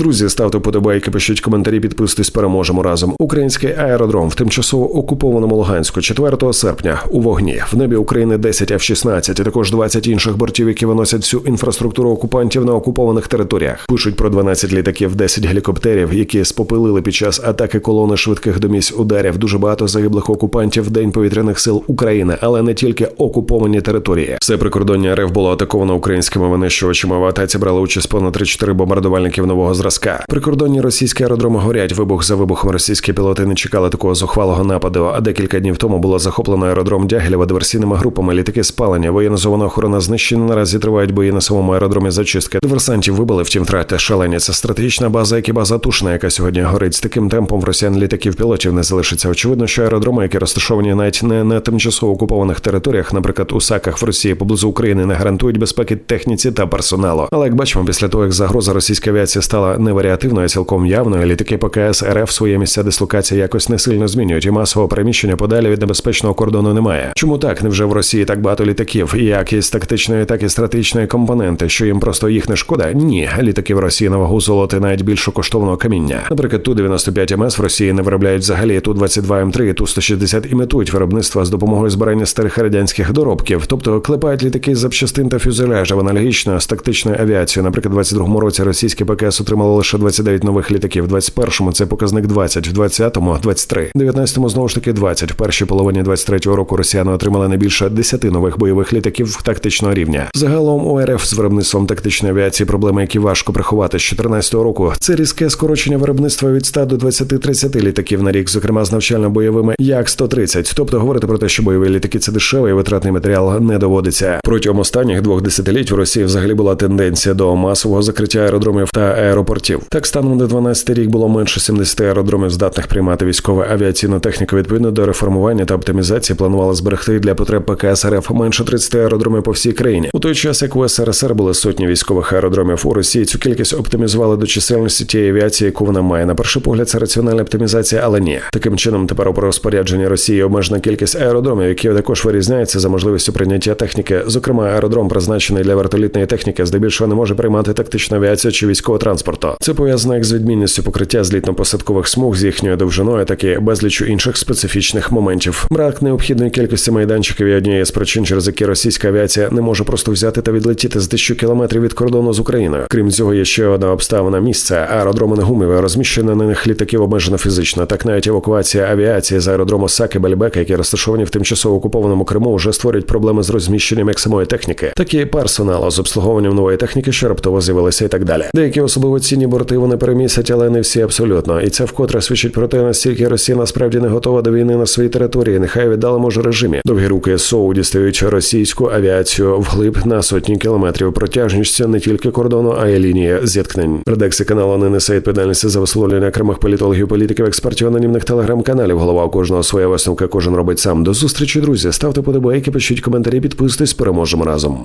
Друзі, ставте вподобайки, пишіть коментарі, підписуйтесь, переможемо разом. Український аеродром в тимчасово окупованому Луганську 4 серпня у вогні в небі України 10 F-16, а також 20 інших бортів, які виносять всю інфраструктуру окупантів на окупованих територіях. Пишуть про 12 літаків, 10 гелікоптерів, які спопилили під час атаки колони швидких до ударів. Дуже багато загиблих окупантів в день повітряних сил України, але не тільки окуповані території. Все прикордоння РФ було атаковано українськими винищувачами. В атаці брали участь понад 3-4 бомбардувальників нового зразка. Прикордонні російські аеродроми горять. Вибух за вибухом. Російські пілоти не чекали такого зухвалого нападу. А декілька днів тому було захоплено аеродром Дягілєва диверсійними групами. Літаки спалені. Воєнізована охорона знищена. Наразі тривають бої на самому аеродромі зачистки. Диверсантів вибили, втім втрати шалені. Це стратегічна база, як і база Тушина, яка сьогодні горить. З таким темпом в росіян літаків пілотів не залишиться. Очевидно, що аеродроми, які розташовані навіть не на тимчасово окупованих територіях, наприклад, у Саках в Росії поблизу України, не гарантують безпеки техніці та персоналу. Але як бачимо, після того як загроза російської авіації стала не варіативною, а цілком явною, літаки ПКС РФ своє місця дислокації якось не сильно змінюють, і масового переміщення подалі від небезпечного кордону немає. Чому так? Невже в Росії так багато літаків, як із тактичної, так і стратегічної компоненти, що їм просто їх не шкода? Ні, літаки в Росії на вагу золоти навіть більше коштовного каміння. Наприклад, ту 95 МС в Росії не виробляють взагалі ту 22 М3 і ту 160 імітують виробництва з допомогою збирання старих радянських доробків, тобто клепають літаки з запчастин та фюзеляжів аналогічно з тактичною авіацією. Наприклад, у 22-му році російські ПКС отримало лише 29 нових літаків. В 21-му це показник 20, в 20-му – 23. В 19-му знову ж таки 20. В першій половині 23-го року росіяни отримали не більше 10 нових бойових літаків тактичного рівня. Загалом у РФ з виробництвом тактичної авіації проблеми, які важко приховати з 14-го року. Це різке скорочення виробництва від 100 до 20-30 літаків на рік, зокрема з навчально-бойовими як 130. Тобто говорити про те, що бойові літаки це дешевий витратний матеріал не доводиться. Протягом останніх двох десятиліть в Росії взагалі була тенденція до масового закриття аеродромів та аеропортів. Так станом на 12 рік було менше 70 аеродромів, здатних приймати військову авіаційну техніку. Відповідно до реформування та оптимізації планували зберегти для потреб ПКС РФ менше 30 аеродромів по всій країні. У той час, як у СРСР були сотні військових аеродромів у Росії, цю кількість оптимізували до чисельності тієї авіації, яку вона має. На перший погляд, це раціональна оптимізація, але ні. Таким чином, тепер у розпорядженні Росії обмежена кількість аеродромів, які також вирізняються за можливістю прийняття техніки. Зокрема, аеродром призначений для вертолітної техніки, здебільшого не може приймати тактичну авіацію чи військового транспорту. Це пов'язано як з відмінністю покриття злітно-посадкових смуг з їхньою довжиною, так і безлічу інших специфічних моментів. Брак необхідної кількості майданчиків є однією з причин, через які російська авіація не може просто взяти та відлетіти з тисячу кілометрів від кордону з Україною. Крім цього, є ще одна обставина місця. Аеродроми не гумові, розміщення на них літаків обмежено фізично. Так навіть евакуація авіації з аеродрому Саки Бельбека, які розташовані в тимчасово окупованому Криму, вже створюють проблеми з розміщенням як самої техніки, так і персоналу з обслуговуванням нової техніки, що раптово з'явилися і так далі. Деякі особливо цінні борти вони перемістять, але не всі абсолютно. І це вкотре свідчить про те, наскільки Росія насправді не готова до війни на своїй території, нехай віддалому ж режимі. Довгі руки СОУ дістають російську авіацію вглиб на сотні кілометрів протяжністю не тільки кордону, а й лінії зіткнень. Редакція каналу не несе відповідальності за висловлення окремих політологів, політиків, експертів, анонімних телеграм-каналів. Голова у кожного своя висновка, кожен робить сам. До зустрічі, друзі. Ставте подобайки, пишіть коментарі, підписуйтесь, переможемо разом.